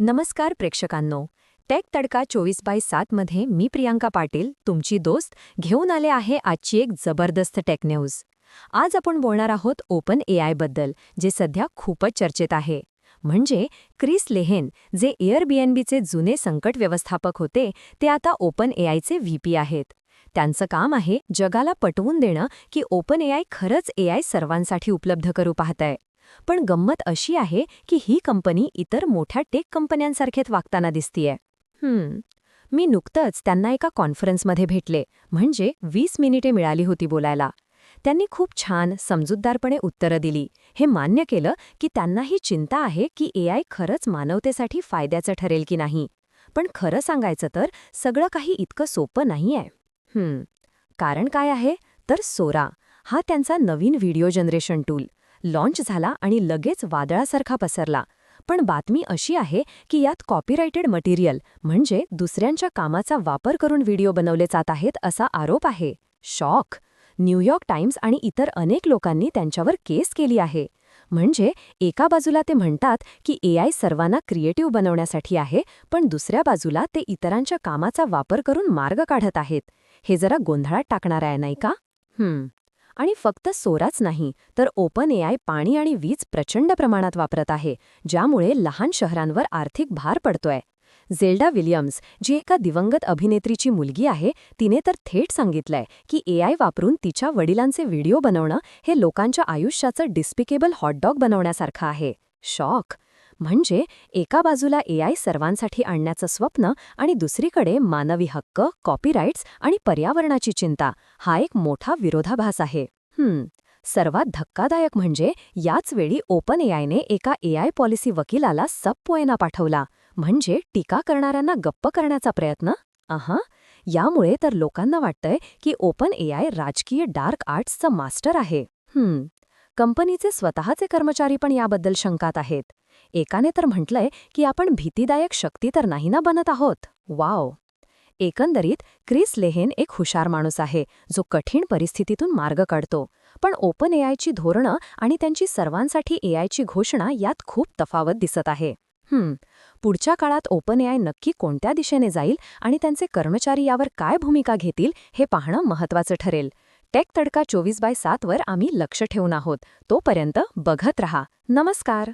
नमस्कार प्रेक्षकांनो. टेक तडका चोवीस बाय सातमध्ये मी प्रियांका पाटील तुमची दोस्त घेऊन आले आहे आजची एक जबरदस्त टेक न्यूज. आज आपण बोलणार आहोत ओपन ए जे सध्या खूपच चर्चेत आहे. म्हणजे क्रिस लेहेन जे एअरबीएनबीचे जुने संकट व्यवस्थापक होते ते आता ओपन ए आयचे व्हीपी आहेत. त्यांचं काम आहे जगाला पटवून देणं की ओपन एआय खरंच ए आय सर्वांसाठी उपलब्ध करू पाहतंय. पण गंमत अशी आहे की ही कंपनी इतर मोठ्या टेक कंपन्यांसारखेच वागताना दिसतीये. हम्म. मी नुकतंच त्यांना एका कॉन्फरन्समध्ये भेटले म्हणजे वीस मिनिटे मिळाली होती बोलायला. त्यांनी खूप छान समजूतदारपणे उत्तरं दिली. हे मान्य केलं की त्यांनाही चिंता आहे की एआय खरंच मानवतेसाठी फायद्याचं ठरेल की नाही. पण खरं सांगायचं तर सगळं काही इतकं सोपं नाहीये. हम्म. कारण काय आहे? तर सोरा हा त्यांचा नवीन व्हिडिओ जनरेशन टूल. लॉन्च झाला आणि लगेच वादळासारखा पसरला. पण बातमी अशी आहे की यात कॉपीराइटेड मटेरियल म्हणजे दुसऱ्यांच्या कामाचा वापर करून व्हिडिओ बनवले जात आहेत असा आरोप आहे. शॉक! न्यूयॉर्क टाइम्स आणि इतर अनेक लोकांनी त्यांच्यावर केस केली आहे. म्हणजे एका बाजूला ते म्हणतात की एआय सर्वांना क्रिएटिव्ह बनवण्यासाठी आहे पण दुसऱ्या बाजूला ते इतरांच्या कामाचा वापर करून मार्ग काढत आहेत. हे जरा गोंधळात टाकणार आहे नाही का? हम्म. आणि फक्त सोराच नाही तर ओपन एआय पाणी आणि वीज प्रचंड प्रमाणात वापरत आहे ज्यामुळे लहान शहरांवर आर्थिक भार पडतोय. झेल्डा विलियम्स जी एका दिवंगत अभिनेत्रीची मुलगी आहे तिने तर थेट सांगितलंय की एआय वापरून तिच्या वडिलांचे व्हिडिओ बनवणं हे लोकांच्या आयुष्याचं डिस्पिकेबल हॉटडॉग बनवण्यासारखं आहे. शॉक! म्हणजे एका बाजूला एआय सर्वांसाठी आणण्याचं स्वप्न आणि दुसरीकडे मानवी हक्क कॉपीराईट्स आणि पर्यावरणाची चिंता हा एक मोठा विरोधाभास आहे. हम्म सर्वात धक्कादायक म्हणजे याच वेळी ओपन एआयने एका एआय पॉलिसी वकिलाला सबपोएना पाठवला. म्हणजे टीका करणाऱ्यांना गप्प करण्याचा प्रयत्न? अहा यामुळे तर लोकांना वाटतंय की ओपन एआय राजकीय डार्क आर्ट्सचं मास्टर आहे. हम्म कंपनीचे स्वतःचे कर्मचारी पण याबद्दल शंकात आहेत. एकाने तर म्हटलंय की आपण भीतीदायक शक्ती तर नाही ना बनत आहोत. वाव! एकंदरीत क्रिस लेहेन एक हुशार माणूस आहे जो कठीण परिस्थितीतून मार्ग काढतो. पण ओपन एआयची धोरणं आणि त्यांची सर्वांसाठी एआयची घोषणा यात खूप तफावत दिसत आहे. हम्म पुढच्या काळात ओपन एआय नक्की कोणत्या दिशेने जाईल आणि त्यांचे कर्मचारी यावर काय भूमिका घेतील हे पाहणं महत्वाचं ठरेल. टेक तडका चोवीस बाय सातवर आम्ही लक्ष ठेवून आहोत. तोपर्यंत बघत रहा. नमस्कार.